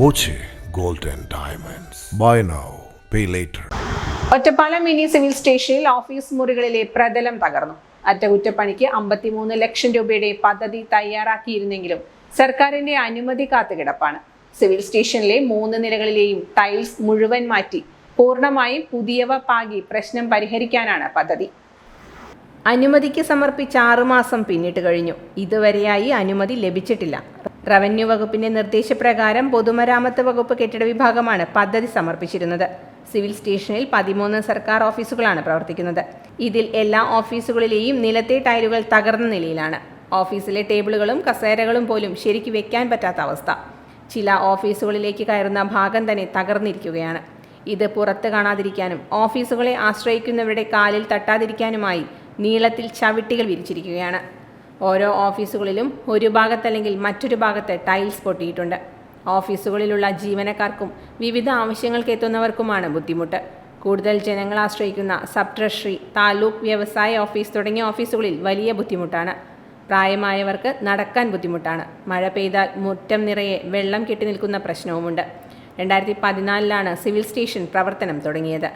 Boche gold and diamonds. Buy now pay later Ottapalam mini civil സ്റ്റേഷനിൽ office മുറികളിലെ പ്രതലം തകർന്നു. അറ്റകുറ്റപ്പണിക്ക് അമ്പത്തിമൂന്ന് ലക്ഷം രൂപയുടെ പദ്ധതി തയ്യാറാക്കിയിരുന്നെങ്കിലും സർക്കാരിന്റെ അനുമതി കാത്തുകിടപ്പാണ് സിവിൽ സ്റ്റേഷനിലെ മൂന്ന് നിലകളിലെയും ടൈൽസ് മുഴുവൻ മാറ്റി പൂർണമായും പുതിയവ പാകി പ്രശ്നം പരിഹരിക്കാനാണ് പദ്ധതി. അനുമതിക്ക് സമർപ്പിച്ച ആറുമാസം പിന്നിട്ട് കഴിഞ്ഞു. ഇതുവരെയായി അനുമതി ലഭിച്ചിട്ടില്ല. റവന്യൂ വകുപ്പിന്റെ നിർദ്ദേശപ്രകാരം പൊതുമരാമത്ത് വകുപ്പ് കെട്ടിട വിഭാഗമാണ് പദ്ധതി സമർപ്പിച്ചിരുന്നത്. സിവിൽ സ്റ്റേഷനിൽ പതിമൂന്ന് സർക്കാർ ഓഫീസുകളാണ് പ്രവർത്തിക്കുന്നത്. ഇതിൽ എല്ലാ ഓഫീസുകളിലെയും നിലത്തെ ടൈലുകൾ തകർന്ന നിലയിലാണ്. ഓഫീസിലെ ടേബിളുകളും കസേരകളും പോലും ശരിക്ക് വെക്കാൻ പറ്റാത്ത അവസ്ഥ. ചില ഓഫീസുകളിലേക്ക് കയറുന്ന ഭാഗം തന്നെ തകർന്നിരിക്കുകയാണ്. ഇത് പുറത്ത് കാണാതിരിക്കാനും ഓഫീസുകളെ ആശ്രയിക്കുന്നവരുടെ കാലിൽ തട്ടാതിരിക്കാനുമായി നീളത്തിൽ ചവിട്ടികൾ വിരിച്ചിരിക്കുകയാണ്. ഓരോ ഓഫീസുകളിലും ഒരു ഭാഗത്തല്ലെങ്കിൽ മറ്റൊരു ഭാഗത്ത് ടൈൽസ് പൊട്ടിയിട്ടുണ്ട്. ഓഫീസുകളിലുള്ള ജീവനക്കാർക്കും വിവിധ ആവശ്യങ്ങൾക്ക് എത്തുന്നവർക്കുമാണ് ബുദ്ധിമുട്ട്. കൂടുതൽ ജനങ്ങൾ ആശ്രയിക്കുന്ന സബ് ട്രഷറി താലൂക്ക് വ്യവസായ ഓഫീസ് തുടങ്ങിയ ഓഫീസുകളിൽ വലിയ ബുദ്ധിമുട്ടാണ്. പ്രായമായവർക്ക് നടക്കാൻ ബുദ്ധിമുട്ടാണ്. മഴ പെയ്താൽ മുറ്റം നിറയെ വെള്ളം കെട്ടി നിൽക്കുന്ന പ്രശ്നവുമുണ്ട്. രണ്ടായിരത്തി പതിനാലിലാണ് സിവിൽ സ്റ്റേഷൻ പ്രവർത്തനം തുടങ്ങിയത്.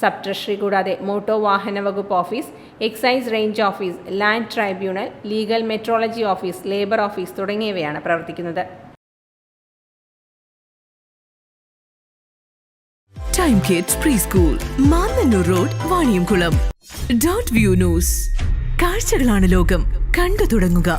സബ് ട്രഷറി കൂടാതെ മോട്ടോർ വാഹന വകുപ്പ് office excise range office land tribunal legal metrology office labour office തുടങ്ങിയവയാണ് പ്രവർത്തിക്കുന്നത്. Time kids preschool Mannanur road Vaniyamkulam dot view news കാഴ്ചകളാണ് ലോകം. കണ്ടു തുടങ്ങുക.